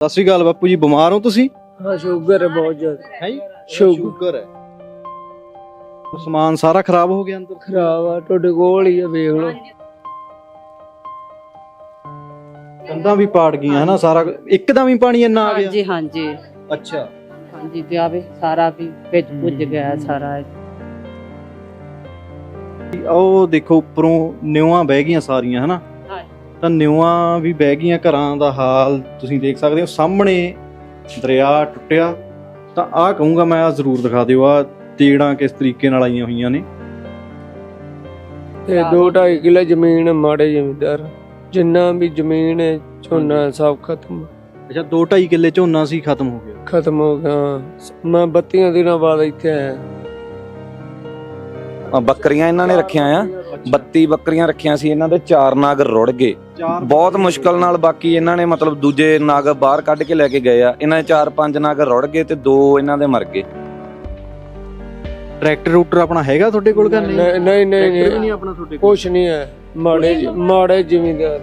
ਸਤਿ ਸ਼੍ਰੀ ਅਕਾਲ ਬਾਪੂ ਜੀ ਬਿਮਾਰ ਹੋ ਤੁਸੀਂ? ਹਾਂ ਸ਼ੂਗਰ ਹੈ ਬਹੁਤ ਜ਼ਿਆਦਾ। ਹੈ? ਸ਼ੂਗਰ। ਹੈ। ਸਮਾਨ ਸਾਰਾ ਖਰਾਬ ਹੋ ਗਿਆ ਅੰਦਰ? ਖਰਾਬ ਆ ਤੁਹਾਡੇ ਕੋਲ ਹੀ ਆ ਵੇਖ ਲਓ। ਕੰਧਾਂ ਵੀ ਪਾੜ ਗਈਆਂ ਹਨਾ ਸਾਰਾ ਇੱਕਦਮ ਹੀ ਪਾਣੀ ਇੰਨਾ ਆ ਗਿਆ? ਹਾਂਜੀ ਹਾਂਜੀ। ਅੱਛਾ। ਹਾਂਜੀ ਤੇ ਆਵੇ ਸਾਰਾ ਵੀ ਵਿੱਚ ਪੁੱਜ ਗਿਆ ਸਾਰਾ। ਉਹ ਦੇਖੋ ਉੱਪਰੋਂ ਨਿਉਆਂ ਬਹਿ ਗਈਆਂ ਸਾਰੀਆਂ ਹਨਾ? ਤਾਂ ਨਿਉਆਂ ਵੀ ਬਹਿ ਗਈਆਂ ਘਰਾਂ ਦਾ ਹਾਲ ਤੁਸੀਂ ਦੇਖ ਸਕਦੇ ਹੋ। ਸਾਹਮਣੇ ਦਰਿਆ ਟੁੱਟਿਆ। ਤਾਂ ਆਹ ਕਹੂੰਗਾ ਮੈਂ ਆ ਜ਼ਰੂਰ ਦਿਖਾ ਦਿਓ। ਆ ਤੇੜਾਂ ਕਿਸ ਤਰੀਕੇ ਨਾਲ ਆਈਆਂ ਹੋਈਆਂ ਨੇ। ਤੇ 2.5 ਕਿੱਲੇ ਜ਼ਮੀਨ ਮਾੜੇ ਜ਼ਮੀਂਦਾਰ ਜਿੰਨਾ ਵੀ ਜ਼ਮੀਨ ਹੈ ਝੋਨਾ ਸਭ ਖਤਮ। ਅੱਛਾ 2.5 ਕਿੱਲੇ ਝੋਨਾ ਸੀ ਖਤਮ ਹੋ ਗਿਆ। ਖਤਮ ਹੋ ਗਿਆ ਮੈਂ 32 ਦਿਨਾਂ ਬਾਅਦ ਇੱਥੇ ਆਇਆ। ਬੱਕਰੀਆਂ ਇਹਨਾਂ ਨੇ ਰੱਖੀਆਂ ਆ। 32 ਬੱਕਰੀਆਂ ਰੱਖੀਆਂ ਸੀ ਇਹਨਾਂ ਦੇ ਚਾਰ ਨਾਗ ਰੁੜ ਗਏ। ਬਹੁਤ ਮੁਸ਼ਕਲ ਨਾਲ ਬਾਕੀ ਇਹਨਾਂ ਨੇ ਮਤਲਬ ਦੂਜੇ ਨਾਗ ਬਾਹਰ ਕੱਢ ਕੇ ਲੈ ਕੇ ਗਏ ਆ। ਇਹਨਾਂ ਦੇ ਚਾਰ ਪੰਜ ਨਾਗ ਰੁੜ ਗਏ ਤੇ ਦੋ ਇਹਨਾਂ ਦੇ ਮਰ ਗਏ। ਟਰੈਕਟਰ ਰੂਟਰ ਆਪਣਾ ਹੈਗਾ ਤੁਹਾਡੇ ਕੋਲ ਕਿ ਨਹੀਂ? ਨਹੀਂ ਨਹੀਂ ਟਰੈਕਟਰ ਵੀ ਨਹੀਂ। ਨਹੀਂ ਆਪਣਾ ਤੁਹਾਡੇ ਕੋਲ? ਕੁਛ ਨਹੀਂ ਹੈ। ਮਾੜੇ ਮਾੜੇ ਜ਼ਮੀਂਦਾਰ।